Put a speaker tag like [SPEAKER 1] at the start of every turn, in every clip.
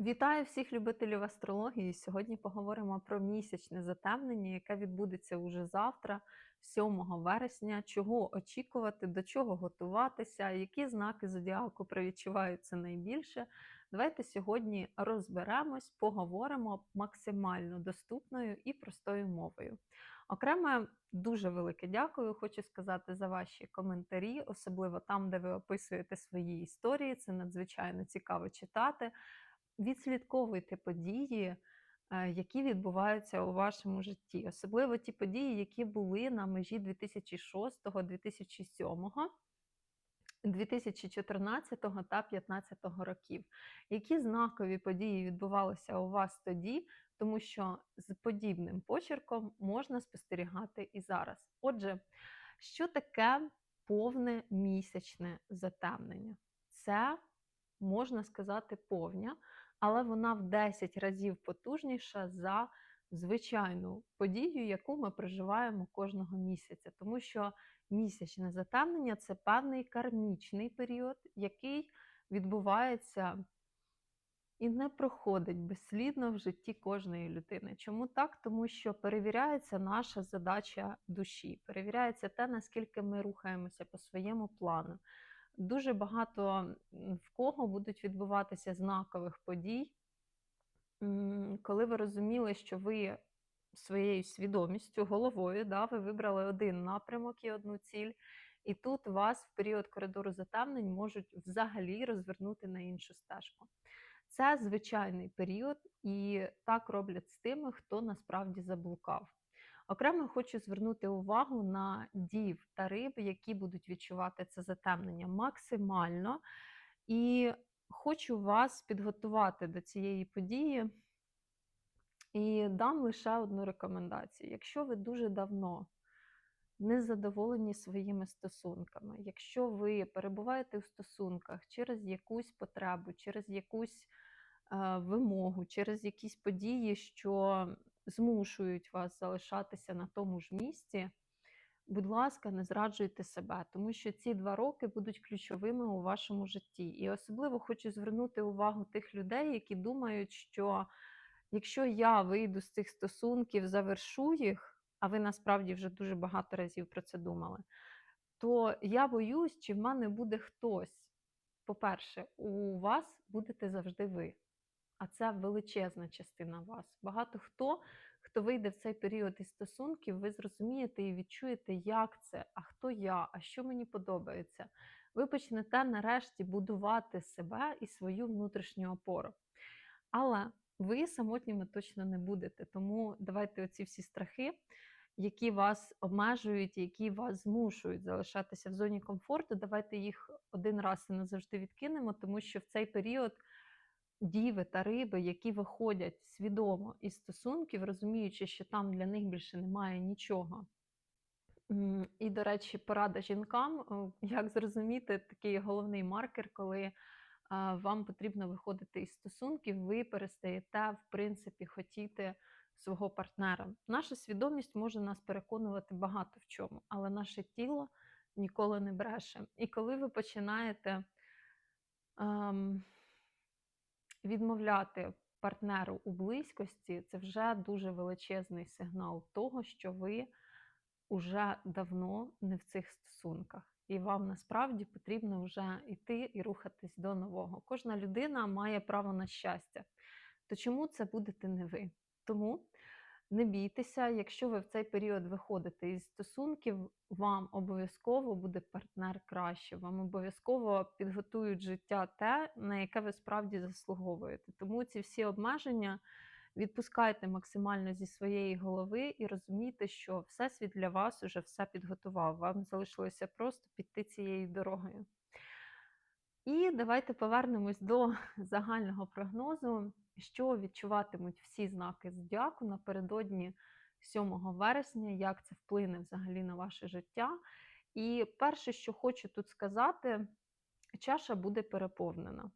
[SPEAKER 1] Вітаю всіх любителів астрології. Сьогодні поговоримо про місячне затемнення, яке відбудеться уже завтра, 7 вересня. Чого очікувати, до чого готуватися, які знаки зодіаку привідчуваються найбільше. Давайте сьогодні розберемось, поговоримо максимально доступною і простою мовою. Окремо дуже велике дякую. Хочу сказати за ваші коментарі, особливо там, де ви описуєте свої історії. Це надзвичайно цікаво читати відслідковуйте події, е, які відбуваються у вашому житті, особливо ті події, які були на межі 2006-2007. 2014 та 2015 років. Які знакові події відбувалися у вас тоді, тому що з подібним почерком можна спостерігати і зараз. Отже, що таке повне місячне затемнення? Це можна сказати повня, але вона в 10 разів потужніша за звичайну подію, яку ми проживаємо кожного місяця. Тому що місячне затемнення це певний кармічний період, який відбувається. І не проходить безслідно в житті кожної людини. Чому так? Тому що перевіряється наша задача душі, перевіряється те, наскільки ми рухаємося по своєму плану, дуже багато в кого будуть відбуватися знакових подій, коли ви розуміли, що ви своєю свідомістю, головою, да, ви вибрали один напрямок і одну ціль, і тут вас в період коридору затемнень можуть взагалі розвернути на іншу стежку. Це звичайний період, і так роблять з тими, хто насправді заблукав. Окремо хочу звернути увагу на дів та риб, які будуть відчувати це затемнення максимально. І хочу вас підготувати до цієї події і дам лише одну рекомендацію. Якщо ви дуже давно не задоволені своїми стосунками, якщо ви перебуваєте в стосунках через якусь потребу, через якусь е, вимогу, через якісь події, що змушують вас залишатися на тому ж місці, будь ласка, не зраджуйте себе, тому що ці два роки будуть ключовими у вашому житті. І особливо хочу звернути увагу тих людей, які думають, що якщо я вийду з цих стосунків, завершу їх, а ви насправді вже дуже багато разів про це думали, то я боюсь, чи в мене буде хтось. По-перше, у вас будете завжди ви а це величезна частина вас. Багато хто, хто вийде в цей період із стосунків, ви зрозумієте і відчуєте, як це, а хто я, а що мені подобається. Ви почнете нарешті будувати себе і свою внутрішню опору. Але ви самотніми точно не будете. Тому давайте оці всі страхи, які вас обмежують, які вас змушують залишатися в зоні комфорту, давайте їх один раз і назавжди відкинемо, тому що в цей період діви та риби, які виходять свідомо із стосунків, розуміючи, що там для них більше немає нічого. І, до речі, порада жінкам, як зрозуміти такий головний маркер, коли вам потрібно виходити із стосунків, ви перестаєте, в принципі, хотіти свого партнера. Наша свідомість може нас переконувати багато в чому, але наше тіло ніколи не бреше. І коли ви починаєте. Ем, відмовляти партнеру у близькості це вже дуже величезний сигнал того, що ви вже давно не в цих стосунках. І вам насправді потрібно вже йти і рухатись до нового. Кожна людина має право на щастя. То чому це будете не ви? Тому не бійтеся, якщо ви в цей період виходите із стосунків, вам обов'язково буде партнер краще, вам обов'язково підготують життя те, на яке ви справді заслуговуєте. Тому ці всі обмеження відпускайте максимально зі своєї голови і розумійте, що Всесвіт для вас уже все підготував. Вам залишилося просто піти цією дорогою. І давайте повернемось до загального прогнозу що відчуватимуть всі знаки зодіаку напередодні 7 вересня, як це вплине взагалі на ваше життя. І перше, що хочу тут сказати, чаша буде переповнена.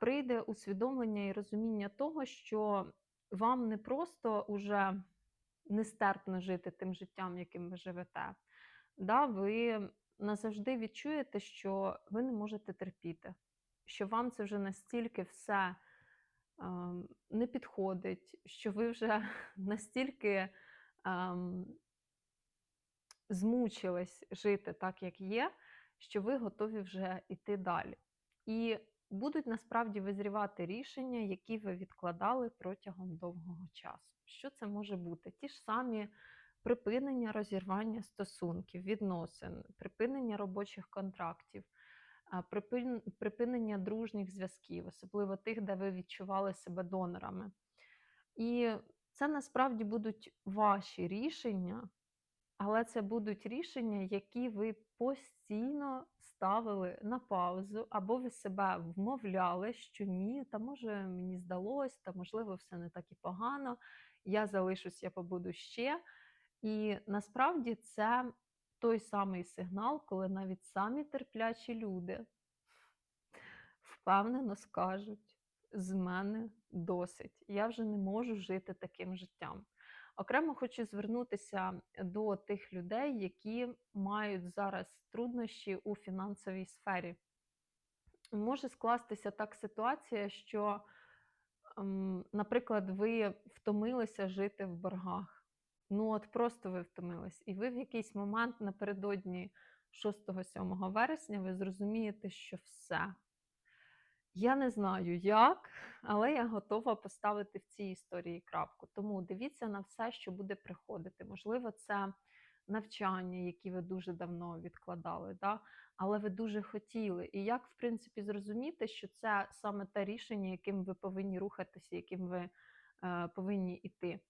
[SPEAKER 1] Прийде усвідомлення і розуміння того, що вам не просто уже нестерпно жити тим життям, яким ви живете. Да, Ви назавжди відчуєте, що ви не можете терпіти, що вам це вже настільки все ам, не підходить, що ви вже настільки ам, змучились жити так, як є, що ви готові вже йти далі. І будуть насправді визрівати рішення, які ви відкладали протягом довгого часу. Що це може бути? Ті ж самі припинення розірвання стосунків, відносин, припинення робочих контрактів, припинення дружніх зв'язків, особливо тих, де ви відчували себе донорами. І це насправді будуть ваші рішення, але це будуть рішення, які ви постійно ставили на паузу, або ви себе вмовляли, що ні, та може мені здалось, та можливо все не так і погано, я залишусь, я побуду ще. І насправді це той самий сигнал, коли навіть самі терплячі люди впевнено скажуть: з мене досить, я вже не можу жити таким життям. Окремо хочу звернутися до тих людей, які мають зараз труднощі у фінансовій сфері. Може скластися так ситуація, що, ем, наприклад, ви втомилися жити в боргах. Ну, от просто ви втомились, і ви в якийсь момент напередодні 6-7 вересня ви зрозумієте, що все. Я не знаю як, але я готова поставити в цій історії крапку. Тому дивіться на все, що буде приходити. Можливо, це навчання, які ви дуже давно відкладали, да? але ви дуже хотіли. І як, в принципі, зрозуміти, що це саме те рішення, яким ви повинні рухатися, яким ви е, повинні йти.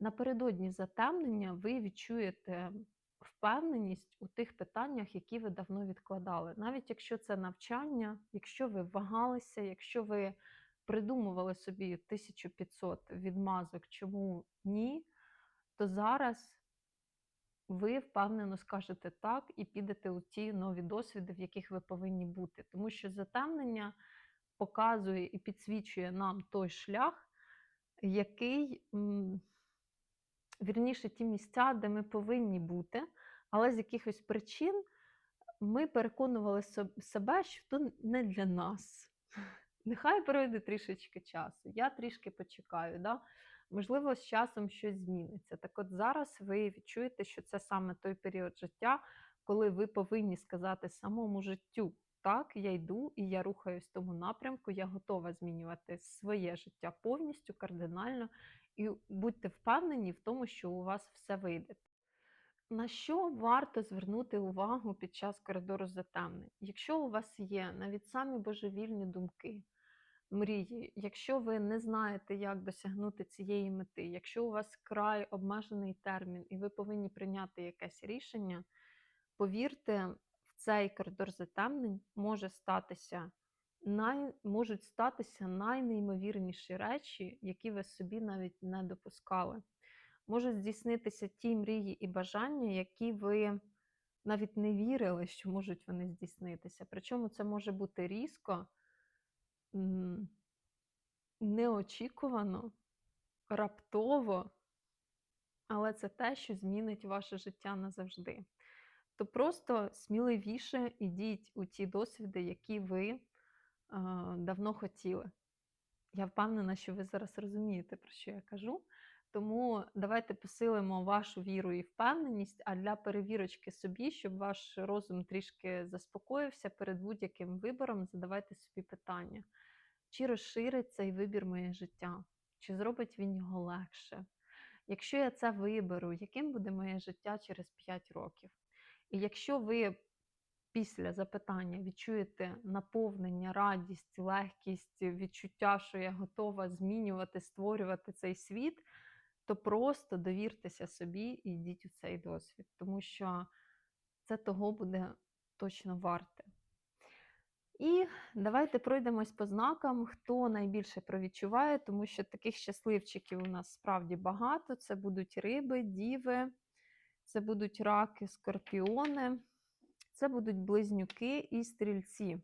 [SPEAKER 1] Напередодні затемнення ви відчуєте впевненість у тих питаннях, які ви давно відкладали. Навіть якщо це навчання, якщо ви вагалися, якщо ви придумували собі 1500 відмазок, чому ні, то зараз ви впевнено скажете так і підете у ті нові досвіди, в яких ви повинні бути. Тому що затемнення показує і підсвічує нам той шлях, який. Вірніше, ті місця, де ми повинні бути, але з якихось причин ми переконували себе, що то не для нас. Нехай пройде трішечки часу. Я трішки почекаю. Да? Можливо, з часом щось зміниться. Так от зараз ви відчуєте, що це саме той період життя, коли ви повинні сказати самому життю: так, я йду і я рухаюсь в тому напрямку, я готова змінювати своє життя повністю, кардинально, і будьте впевнені в тому, що у вас все вийде. На що варто звернути увагу під час коридору затемнень? Якщо у вас є навіть самі божевільні думки, мрії, якщо ви не знаєте, як досягнути цієї мети, якщо у вас край обмежений термін і ви повинні прийняти якесь рішення, повірте, в цей коридор затемнень може статися най... можуть статися найнеймовірніші речі, які ви собі навіть не допускали. Можуть здійснитися ті мрії і бажання, які ви навіть не вірили, що можуть вони здійснитися. Причому це може бути різко, неочікувано, раптово, але це те, що змінить ваше життя назавжди. То просто сміливіше ідіть у ті досвіди, які ви давно хотіли. Я впевнена, що ви зараз розумієте, про що я кажу. Тому давайте посилимо вашу віру і впевненість, а для перевірочки собі, щоб ваш розум трішки заспокоївся перед будь-яким вибором, задавайте собі питання, чи розширить цей вибір моє життя, чи зробить він його легше. Якщо я це виберу, яким буде моє життя через 5 років? І якщо ви після запитання відчуєте наповнення, радість, легкість, відчуття, що я готова змінювати, створювати цей світ, то просто довіртеся собі і йдіть у цей досвід, тому що це того буде точно варте. І давайте пройдемось по знакам, хто найбільше провідчуває, тому що таких щасливчиків у нас справді багато. Це будуть риби, діви, це будуть раки, скорпіони, це будуть близнюки і стрільці.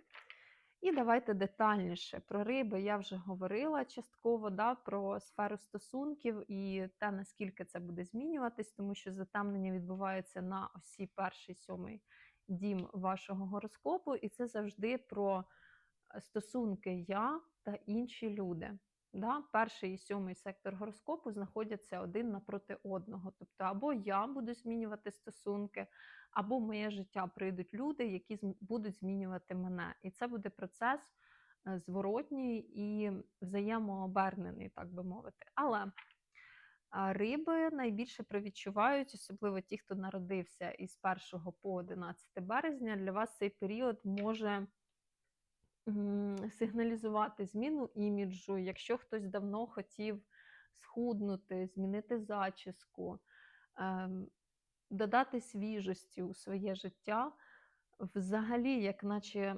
[SPEAKER 1] І давайте детальніше про риби я вже говорила частково да, про сферу стосунків і те, наскільки це буде змінюватись, тому що затемнення відбувається на осі перший сьомий дім вашого гороскопу, і це завжди про стосунки я та інші люди. Да? Перший і сьомий сектор гороскопу знаходяться один напроти одного. Тобто, або я буду змінювати стосунки, або в моє життя прийдуть люди, які будуть змінювати мене. І це буде процес е, зворотній і взаємообернений, так би мовити. Але риби найбільше провідчувають, особливо ті, хто народився із 1 по 11 березня. Для вас цей період може сигналізувати зміну іміджу. Якщо хтось давно хотів схуднути, змінити зачіску, ем, додати свіжості у своє життя, взагалі, як наче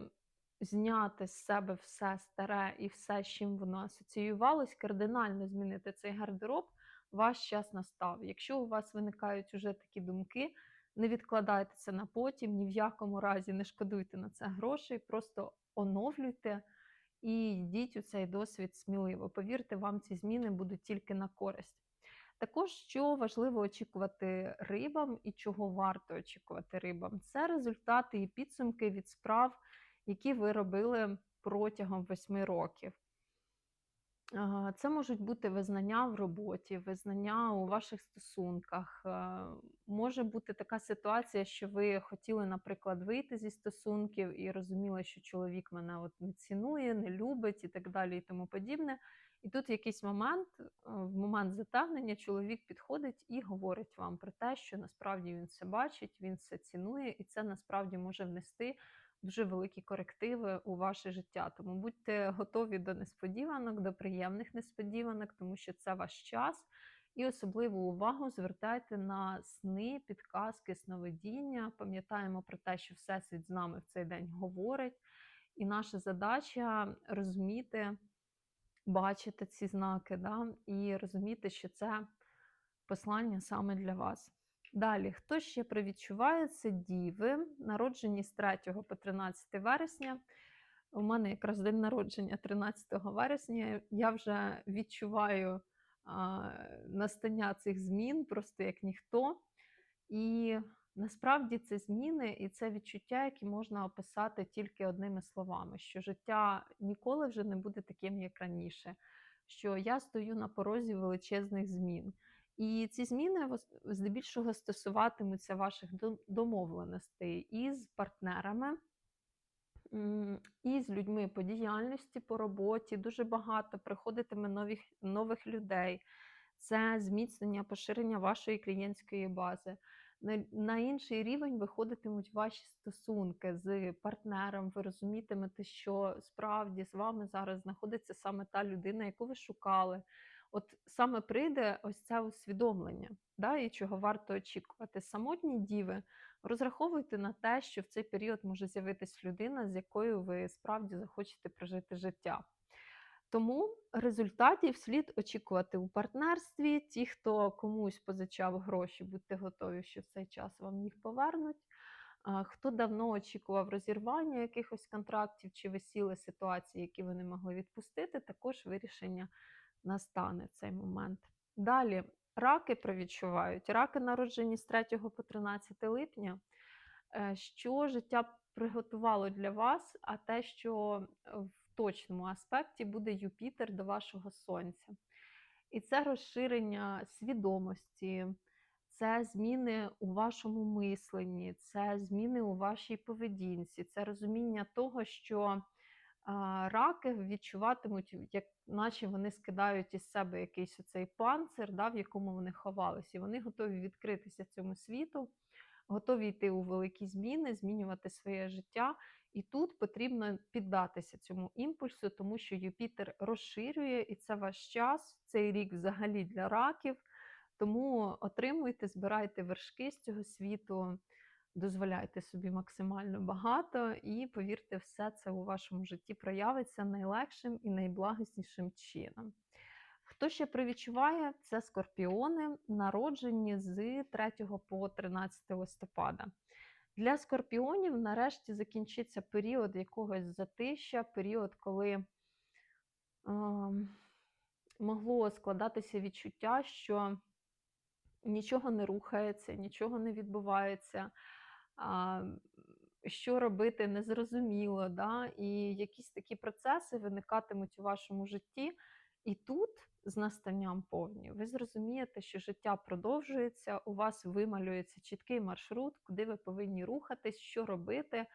[SPEAKER 1] зняти з себе все старе і все, з чим воно асоціювалось, кардинально змінити цей гардероб, ваш час настав. Якщо у вас виникають уже такі думки, не відкладайте це на потім, ні в якому разі не шкодуйте на це грошей, просто оновлюйте і йдіть у цей досвід сміливо. Повірте, вам ці зміни будуть тільки на користь. Також, що важливо очікувати рибам і чого варто очікувати рибам, це результати і підсумки від справ, які ви робили протягом восьми років. Це можуть бути визнання в роботі, визнання у ваших стосунках. Е, Може бути така ситуація, що ви хотіли, наприклад, вийти зі стосунків і розуміли, що чоловік мене от не цінує, не любить і так далі, і тому подібне. І тут якийсь момент, е, в момент затягнення, чоловік підходить і говорить вам про те, що насправді він це бачить, він це цінує, і це насправді може внести дуже великі корективи у ваше життя. Тому будьте готові до несподіванок, до приємних несподіванок, тому що це ваш час. І особливу увагу звертайте на сни, підказки, сновидіння. Пам'ятаємо про те, що Всесвіт з нами в цей день говорить, і наша задача розуміти, бачити ці знаки, да? і розуміти, що це послання саме для вас. Далі, хто ще привідчуває, це діви, народжені з 3 по 13 вересня. У мене якраз день народження 13 вересня. Я вже відчуваю а, настання цих змін, просто як ніхто. І насправді це зміни і це відчуття, які можна описати тільки одними словами: що життя ніколи вже не буде таким, як раніше, що я стою на порозі величезних змін. І ці зміни здебільшого стосуватимуться ваших домовленостей із партнерами, і з людьми по діяльності, по роботі. Дуже багато приходитиме нових, нових людей. Це зміцнення, поширення вашої клієнтської бази. На інший рівень виходитимуть ваші стосунки з партнером. Ви розумітимете, що справді з вами зараз знаходиться саме та людина, яку ви шукали. От саме прийде ось це усвідомлення, да, і чого варто очікувати. Самотні діви розраховуйте на те, що в цей період може з'явитись людина, з якою ви справді захочете прожити життя. Тому результатів слід очікувати у партнерстві. Ті, хто комусь позичав гроші, будьте готові, що в цей час вам їх повернуть. Хто давно очікував розірвання якихось контрактів чи висіли ситуації, які ви не могли відпустити, також вирішення настане цей момент. Далі раки провідчувають. Раки народжені з 3 по 13 липня. Е, Що життя приготувало для вас, а те, що в точному аспекті буде Юпітер до вашого сонця. І це розширення свідомості, це зміни у вашому мисленні, це зміни у вашій поведінці, це розуміння того, що раки відчуватимуть, як наче вони скидають із себе якийсь оцей панцир, да, в якому вони ховались, і вони готові відкритися цьому світу, готові йти у великі зміни, змінювати своє життя. І тут потрібно піддатися цьому імпульсу, тому що Юпітер розширює, і це ваш час, цей рік взагалі для раків. Тому отримуйте, збирайте вершки з цього світу, дозволяйте собі максимально багато, і повірте, все це у вашому житті проявиться найлегшим і найблагіснішим чином. Хто ще привідчуває, це скорпіони, народжені з 3 по 13 листопада. Для скорпіонів нарешті закінчиться період якогось затища, період, коли ем, могло складатися відчуття, що нічого не рухається, нічого не відбувається, що робити незрозуміло, да? і якісь такі процеси виникатимуть у вашому житті. І тут, з настанням повні, ви зрозумієте, що життя продовжується, у вас вималюється чіткий маршрут, куди ви повинні рухатись, що робити.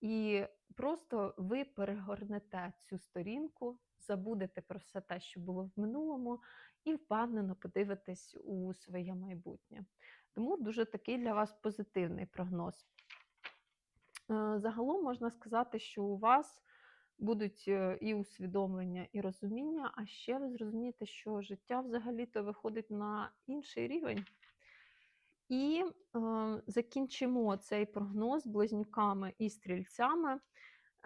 [SPEAKER 1] І просто ви перегорнете цю сторінку, забудете про все те, що було в минулому, і впевнено подивитесь у своє майбутнє. Тому дуже такий для вас позитивний прогноз. Е, загалом можна сказати, що у вас будуть е, і усвідомлення, і розуміння, а ще ви зрозумієте, що життя взагалі-то виходить на інший рівень. І е, закінчимо цей прогноз близнюками і стрільцями.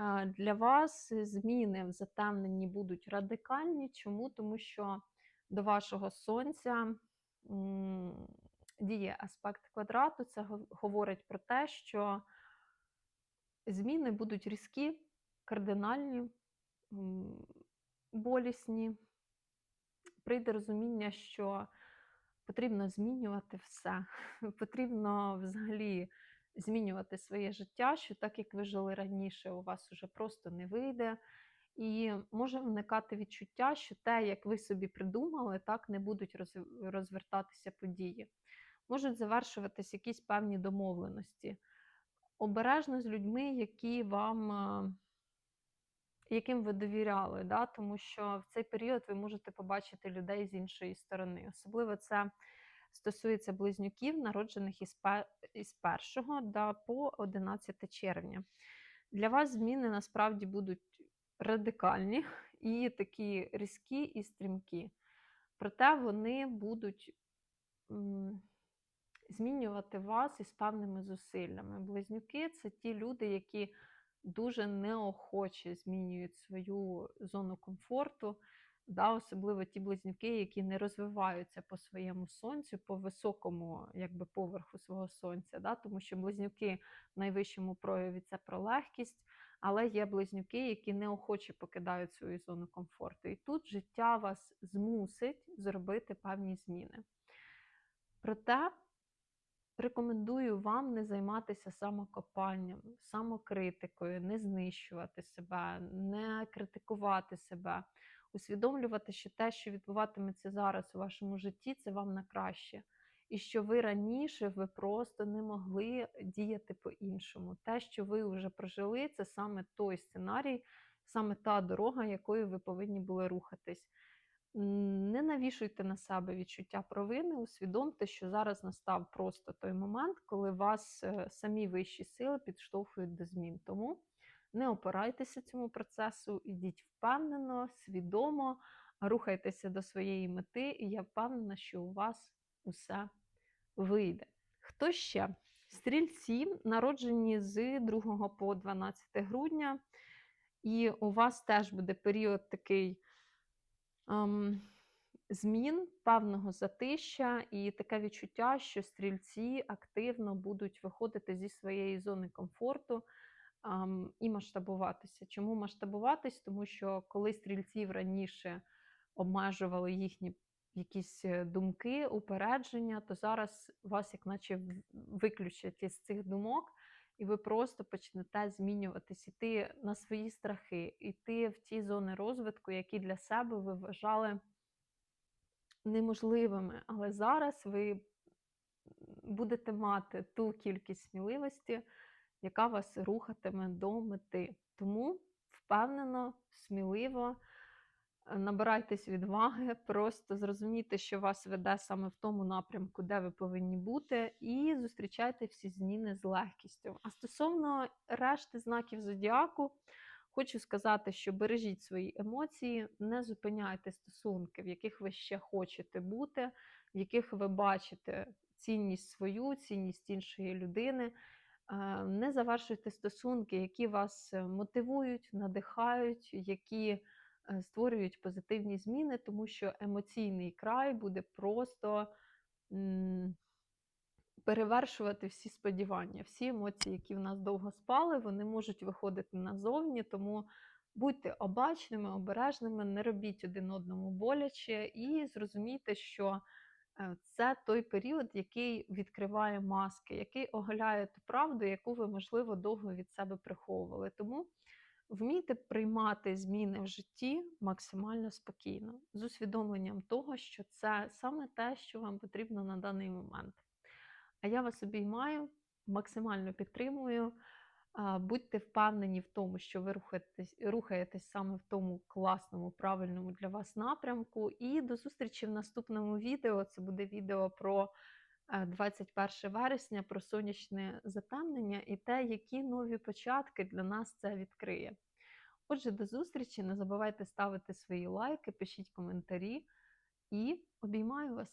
[SPEAKER 1] Е, для вас зміни в затемненні будуть радикальні. Чому? Тому що до вашого сонця діє аспект квадрату. Це говорить про те, що зміни будуть різкі, кардинальні, болісні. Прийде розуміння, що потрібно змінювати все. Потрібно взагалі змінювати своє життя, що так як ви жили раніше, у вас уже просто не вийде. І може виникати відчуття, що те, як ви собі придумали, так не будуть розвертатися події. Можуть завершуватись якісь певні домовленості. Обережно з людьми, які вам яким ви довіряли, да? тому що в цей період ви можете побачити людей з іншої сторони. Особливо це стосується близнюків, народжених із 1 да, по 11 червня. Для вас зміни насправді будуть радикальні і такі різкі і стрімкі. Проте вони будуть змінювати вас із певними зусиллями. Близнюки це ті люди, які дуже неохоче змінюють свою зону комфорту, да, особливо ті близнюки, які не розвиваються по своєму сонцю, по високому якби, поверху свого сонця. Да, Тому що близнюки в найвищому прояві це про легкість, але є близнюки, які неохоче покидають свою зону комфорту. І тут життя вас змусить зробити певні зміни. Проте Рекомендую вам не займатися самокопанням, самокритикою, не знищувати себе, не критикувати себе, усвідомлювати, що те, що відбуватиметься зараз у вашому житті, це вам на краще. І що ви раніше ви просто не могли діяти по-іншому. Те, що ви вже прожили, це саме той сценарій, саме та дорога, якою ви повинні були рухатись. Не навішуйте на себе відчуття провини, усвідомте, що зараз настав просто той момент, коли вас е, самі вищі сили підштовхують до змін. Тому не опирайтеся цьому процесу, ідіть впевнено, свідомо, рухайтеся до своєї мети, і я впевнена, що у вас усе вийде. Хто ще? Стрільці, народжені з 2 по 12 грудня, і у вас теж буде період такий змін, певного затища і таке відчуття, що стрільці активно будуть виходити зі своєї зони комфорту ем, і масштабуватися. Чому масштабуватись? Тому що коли стрільців раніше обмежували їхні якісь е, думки, упередження, то зараз вас, як наче, виключать із цих думок і ви просто почнете змінюватись, іти на свої страхи, іти в ті зони розвитку, які для себе ви вважали неможливими. Але зараз ви будете мати ту кількість сміливості, яка вас рухатиме до мети. Тому впевнено, сміливо. Набирайтесь відваги, просто зрозумійте, що вас веде саме в тому напрямку, де ви повинні бути, і зустрічайте всі зміни з легкістю. А стосовно решти знаків зодіаку, хочу сказати, що бережіть свої емоції, не зупиняйте стосунки, в яких ви ще хочете бути, в яких ви бачите цінність свою, цінність іншої людини. Не завершуйте стосунки, які вас мотивують, надихають, які. Е, створюють позитивні зміни, тому що емоційний край буде просто перевершувати всі сподівання. Всі емоції, які в нас довго спали, вони можуть виходити назовні, тому будьте обачними, обережними, не робіть один одному боляче і зрозумійте, що. Е, це той період, який відкриває маски, який оголяє ту правду, яку ви, можливо, довго від себе приховували. Тому Вмійте приймати зміни в житті максимально спокійно, з усвідомленням того, що це саме те, що вам потрібно на даний момент. А я вас обіймаю, максимально підтримую. Будьте впевнені в тому, що ви рухаєтесь, рухаєтесь саме в тому класному, правильному для вас напрямку. І до зустрічі в наступному відео. Це буде відео про 21 вересня, про сонячне затемнення і те, які нові початки для нас це відкриє. Отже, до зустрічі. Не забувайте ставити свої лайки, пишіть коментарі і обіймаю вас.